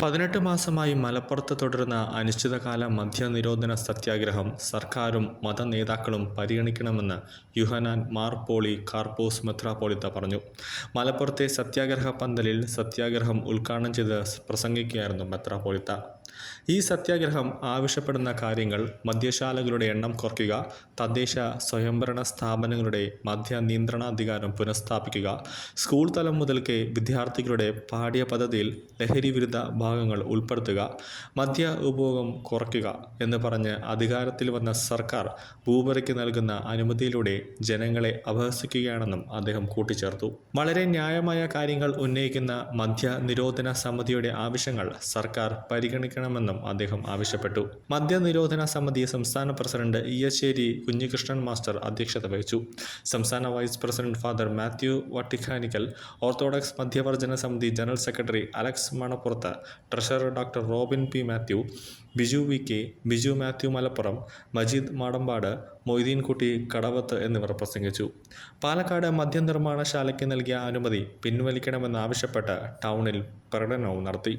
പതിനെട്ട് മാസമായി മലപ്പുറത്ത് തുടരുന്ന അനിശ്ചിതകാല മദ്യനിരോധന സത്യാഗ്രഹം സർക്കാരും മതനേതാക്കളും പരിഗണിക്കണമെന്ന് യുഹനാൻ മാർ പോളി കാർപ്പോസ് മെത്രാപോളിത്ത പറഞ്ഞു. മലപ്പുറത്തെ സത്യാഗ്രഹ പന്തലിൽ സത്യാഗ്രഹം ഉദ്ഘാടനം ചെയ്ത് പ്രസംഗിക്കുകയായിരുന്നു മെത്രാപ്പോളിത്ത. ഈ സത്യാഗ്രഹം ആവശ്യപ്പെടുന്ന കാര്യങ്ങൾ മദ്യശാലകളുടെ എണ്ണം കുറയ്ക്കുക തദ്ദേശ സ്വയംഭരണ സ്ഥാപനങ്ങളുടെ മദ്യ നിയന്ത്രണാധികാരം പുനഃസ്ഥാപിക്കുക സ്കൂൾ തലം മുതൽക്കേ വിദ്യാർത്ഥികളുടെ പാഠ്യപദ്ധതിയിൽ ലഹരി വിരുദ്ധ ഭാഗങ്ങൾ ഉൾപ്പെടുത്തുക മദ്യ ഉപഭോഗം കുറയ്ക്കുക എന്ന് പറഞ്ഞ് അധികാരത്തിൽ വന്ന സർക്കാർ ഭൂപരയ്ക്ക് നൽകുന്ന അനുമതിയിലൂടെ ജനങ്ങളെ അപഹസിക്കുകയാണെന്നും അദ്ദേഹം കൂട്ടിച്ചേർത്തു. വളരെ ന്യായമായ കാര്യങ്ങൾ ഉന്നയിക്കുന്ന മദ്യ നിരോധന സമിതിയുടെ ആവശ്യങ്ങൾ സർക്കാർ പരിഗണിക്കണമെന്നും അദ്ദേഹം ആവശ്യപ്പെട്ടു. മദ്യനിരോധന സമിതി സംസ്ഥാന പ്രസിഡന്റ് ഇയശ്ശേരി കുഞ്ഞികൃഷ്ണൻ മാസ്റ്റർ അധ്യക്ഷത വഹിച്ചു. സംസ്ഥാന vice president father Mathew Vattikhanickal orthodox മധ്യവർജന സമിതി general secretary Alex Manappurath treasurer doctor Robin P Mathew Biju V K Biju Mathew Malappuram Majeed Madambad Moideenkutty Kadavath എന്നിവർ പ്രസംഗിച്ചു. പാലക്കാട് മദ്യനിർമ്മാണശാലയ്ക്ക് നൽകിയ അനുമതി പിൻവലിക്കണമെന്നാവശ്യപ്പെട്ട് ടൗണിൽ പ്രകടനവും നടത്തി.